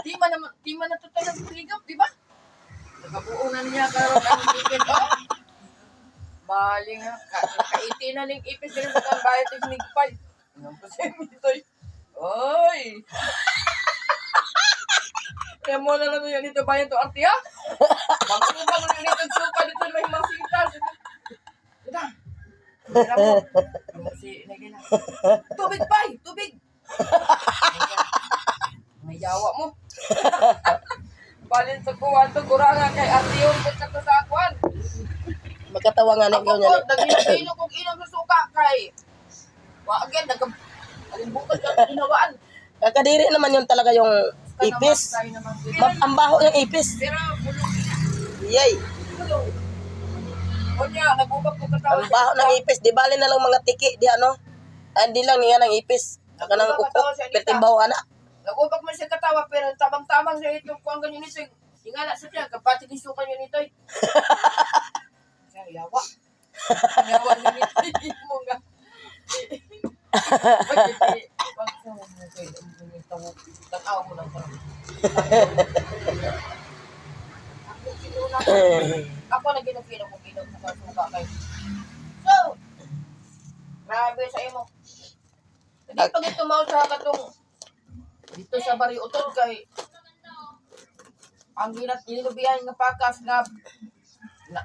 Di man naman, di man natutunan sa paligap, di ba? Nakabuo na niya karon ang weekend, oh. Bali nga, ka- kaiti na ning ipis din sa kang bayad ng nigpay. Ang pasin dito, eh. Oy! Kaya mo na lang yan dito bayan to arti ha? Magkubang na nito suka dito may masita. Ito. Tira mo. Si. Tubig pa! Tubig! May yawa mo. Balin sa kuwan to, kuranga kay Artiyon kung sa sa akuan. Magkatawa nga na Ako ikaw po, niya. nagilog kong inom sa suka kay. Wa again, nag Alimbutan ka ginawaan. Kakadiri naman yun talaga yung ipis. Ang baho ng ipis. Pero, bulong Yay. bulong. Niya, nagubak ko katawa. Ang baho ng ipis. Di bali na lang mga tiki. Di ano. Ah, Hindi lang niya ng ipis. Saka ng kuko. Pertimbaho anak. Nagubak man siya katawa, pero tamang-tamang sa ito kung ang ganyan nito. Ingala sa siya, kapatid ni suka niya nito. eh. Siya, yawa. Yawa niya nito. Mo nga. Bakit eh, mo mo lang. Ako, ko. Na ginagkino kong inom sa kasuka kay. So, grabe sa imo. Hindi pag ito mao sa katong dito sa bari utod kay ang ginat inilubihan nga pakas nga na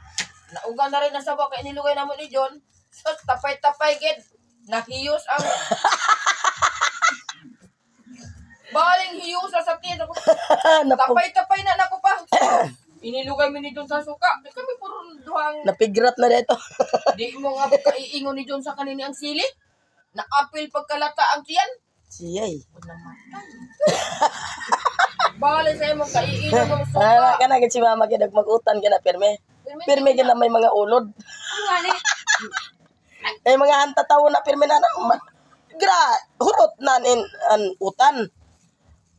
nauga na rin na sa kay inilugay namo ni John. So, tapay-tapay gid. Nahiyos ang Baling hiyusa sa tiyan ako. Tapay-tapay na nako pa. Inilugay mo ni John sa suka. Kami puro duhang Napigrat na dito. Di mo nga kaiingon ni John sa kanini ang sili. Na-apil pagkalata ang tiyan. Siyay. Bale sa imong kaiinom ng Ah, suka. kana gid si mama gid mag-utan gina pirme. Pirme gid may mga ulod. May mga hantatawo na pirme na na. Gra, hurot na in an utan.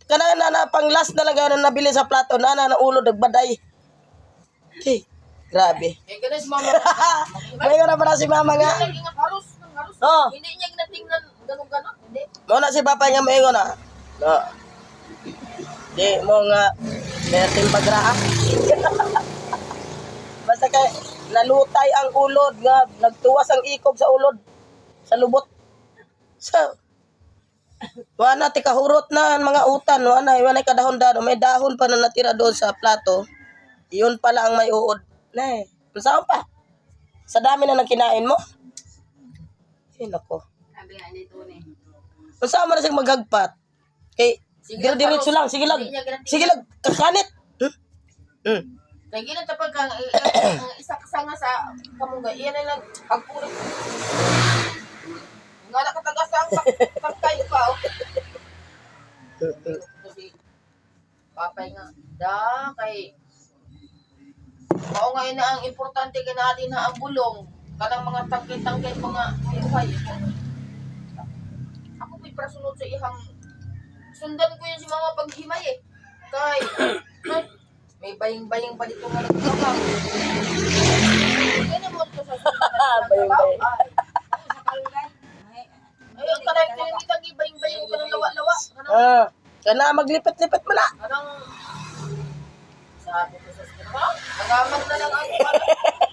Kana na na pang last na lang gano'n nabili sa plato na na na ulod nagbaday. Okay. Grabe. Eh, ganun si mama. May na para si mama nga. Oo. Hindi niya ginatingnan ganun-ganun. Hindi. Mo si papa nga maingon na. No. Di mo nga meron pagraha. Basta kay nalutay ang ulod nga nagtuwas ang ikob sa ulod sa lubot. So, wala ti kahurot na ang mga utan, wala wala kadahon dahon, may dahon pa na natira doon sa plato. Iyon pala ang may uod. Nay, saan pa? Sa dami na nang kinain mo? Ay, nako. Nito ni. Masama na siyang maghagpat. Kay, Sige, sige, diretso lang. Sige lang. Sige lang. Kakanit. Hmm? Hmm. Kaya ginang tapag ka, ang isa ka nga sa kamungga, iyan na lang, agpuro. Nga nakatagas ang pagkayo pa, oh. Papay nga, da, kay, Oo nga na ang importante ka natin na ang bulong, kanang mga tangkay-tangkay mga buhay. Ako may prasunod sa ihang, sundan ko yun si mga paghimay eh. Kay, ay, may baying-baying pa dito nga nagtrabaho. Ganyan mo ito sa sundan. Baying-baying. Ay, ang kanay ko yung itang baying-baying ka ng lawa-lawa. Ah, kana maglipit-lipit mo na. kanang, sabi ko sa sundan, ha? Nagamag na lang ako.